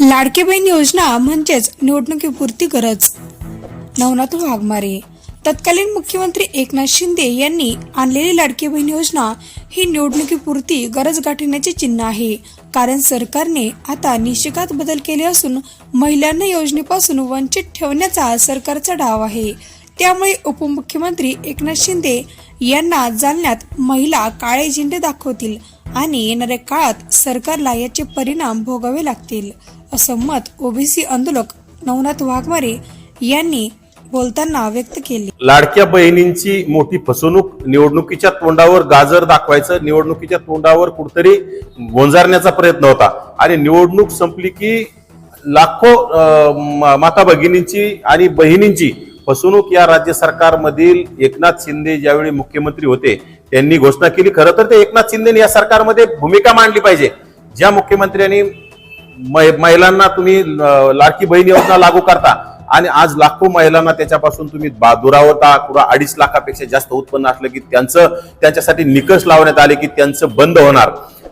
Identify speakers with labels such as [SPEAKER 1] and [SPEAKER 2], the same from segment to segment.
[SPEAKER 1] लाडकी बहीण योजना म्हणजेच निवडणुकीपुरती गरज. नवनाथ वाघमारे. तत्कालीन मुख्यमंत्री एकनाथ शिंदे यांनी आणलेली लाडकी बहीण योजना ही निवडणुकीपुरती गरज गाठण्याचे चिन्ह आहे. कारण सरकारने आता निश्चिकात बदल केले असून महिलांना योजनेपासून वंचित ठेवण्याचा सरकारचा डाव आहे. त्यामुळे उपमुख्यमंत्री एकनाथ शिंदे यांना जालन्यात महिला काळे झेंडे दाखवतील आणि येणाऱ्या काळात सरकारला याचे परिणाम भोगावे लागतील असं मत ओबीसी आंदोलक नवनाथ वाघमारे यांनी बोलताना व्यक्त केले.
[SPEAKER 2] लाडक्या बहिणींची मोठी फसवणूक निवडणुकीच्या तोंडावर गाजर दाखवायचं निवडणुकीच्या तोंडावर कुठतरी गोंजारण्याचा प्रयत्न होता. आणि निवडणूक संपली की लाखो माता भगिनींची आणि बहिणींची फसवणूक या राज्य सरकारमधील एकनाथ शिंदे ज्यावेळी मुख्यमंत्री होते त्यांनी घोषणा केली. खरं तर ते एकनाथ शिंदेने या सरकारमध्ये भूमिका मांडली पाहिजे. ज्या मुख्यमंत्र्यांनी महिलांना तुम्ही लाडकी बहीण योजना लागू करता आणि आज लाखो महिलांना त्याच्यापासून तुम्ही दुरावता किंवा अडीच लाखापेक्षा जास्त उत्पन्न असलं की त्यांचं त्यांच्यासाठी निकष लावण्यात आले की त्यांचं बंद होणार.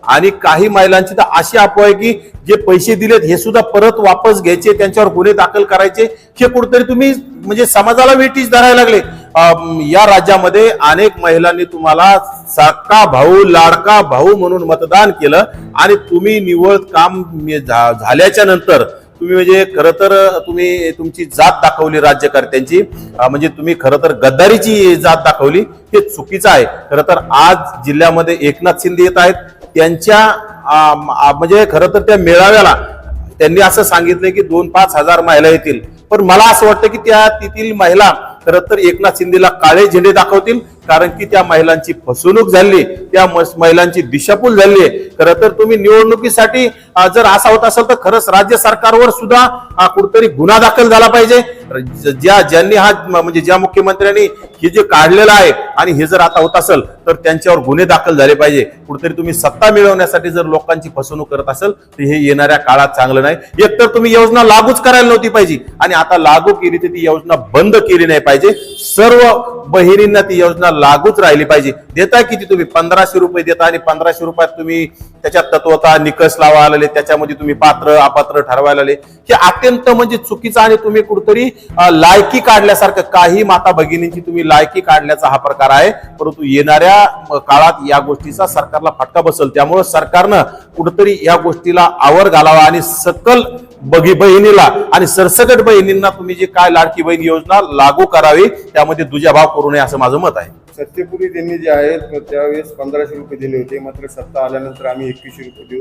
[SPEAKER 2] आणि काही महिलांची तर अशी अफवा आहे की जे पैसे दिलेत हे सुद्धा परत वापस घ्यायचे त्यांच्यावर गुन्हे दाखल करायचे. हे कुठेतरी तुम्ही म्हणजे समाजाला वेटीच धरायला लागले. या राज्यामध्ये अनेक महिलांनी तुम्हाला साका भाऊ लाडका भाऊ म्हणून मतदान केलं आणि तुम्ही निवड काम म्हणजे झा- झाल्याच्यानंतर तुम्ही म्हणजे खरं तर तुम्ही तुमची जात दाखवली राज्यकर्त्यांची. म्हणजे तुम्ही खरं तर गद्दारीची जात दाखवली. हे चुकीचं आहे. खरं तर आज जिल्ह्यामध्ये एकनाथ शिंदे येत आहेत. त्यांच्या म्हणजे खरं तर त्या मेळाव्याला त्यांनी असं सांगितलं की दोन पाच हजार महिला येतील. पण मला असं वाटतं की त्या तेथील महिला खरं तर एकनाथ शिंदेला काळे झेंडे दाखवतील. कारण की त्या महिलांची फसवणूक झाली त्या महिलांची दिशाभूल झाली. आहे खरं तर तुम्ही निवडणुकीसाठी जर असा होत असेल तर खरंच राज्य सरकारवर सुद्धा कुठतरी गुन्हा दाखल झाला पाहिजे. ज्या ज्यांनी हा म्हणजे ज्या मुख्यमंत्र्यांनी हे जे काढलेलं आहे आणि हे जर आता होत असेल तर त्यांच्यावर गुन्हे दाखल झाले पाहिजे. कुठेतरी तुम्ही सत्ता मिळवण्यासाठी जर लोकांची फसवणूक करत असेल तर हे येणाऱ्या काळात चांगलं नाही. एकतर तुम्ही योजना लागूच करायला नव्हती पाहिजे आणि आता लागू केली तर ती योजना बंद केली नाही पाहिजे. सर्व बहिणींना ती योजना लागूच राहिली पाहिजे. देताय किती तुम्ही? पंधराशे रुपये देता आणि पंधराशे रुपयात तुम्ही त्याच्यात तत्वता निकष लावायला आले त्याच्यामध्ये तुम्ही पात्र अपात्र ठरवायला आले हे अत्यंत म्हणजे चुकीचं आणि तुम्ही कुठतरी लायकी काढल्यासारखं काही माता भगिनींची तुम्ही लायकी काढल्याचा हा प्रकार आहे. परंतु येणाऱ्या काळात या गोष्टीचा सरकारला फटका बसल. त्यामुळे सरकारनं कुठतरी या गोष्टीला आवर घालावा आणि सकल बघी बहिणीला आणि सरसकट बहिणींना तुम्ही जे काय लाडकी बहीण योजना लागू करावी त्यामध्ये दुजाभाव करू नये असं माझं मत आहे.
[SPEAKER 3] सत्तेपूर्वी त्यांनी जे आहेत त्यावेळेस पंधराशे रुपये दिले होते. मात्र सत्ता आल्यानंतर आम्ही एकवीसशे रुपये देऊ.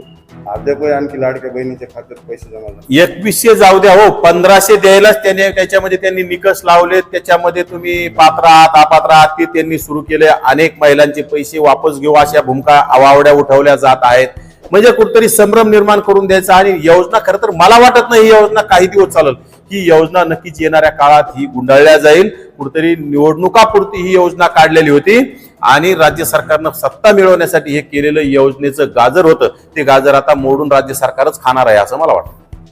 [SPEAKER 3] अद्यापही आणखी लाडक्या बहिणीच्या खात्यात पैसे जमा झाले
[SPEAKER 2] एकवीसशे जाऊ द्या हो. पंधराशे द्यायलाच त्याने त्याच्यामध्ये त्यांनी निकष लावले त्याच्यामध्ये तुम्ही पात्र आहात अपात्र आहात ते त्यांनी सुरू केले. अनेक महिलांचे पैसे वापस घेऊ अशा भूमिका आवावड्या उठवल्या जात आहेत. म्हणजे कुठतरी संभ्रम निर्माण करून द्यायचा आणि योजना खरं तर मला वाटत नाही ही योजना काही दिवस चालेल. ही योजना नक्कीच येणाऱ्या काळात ही गुंडाळल्या जाईल. कुठेतरी निवडणुकापुरती ही योजना काढलेली होती आणि राज्य सरकारनं सत्ता मिळवण्यासाठी हे केलेलं योजनेचं गाजर होतं. ते गाजर आता मोडून राज्य सरकारच खाणार आहे असं मला वाटतं.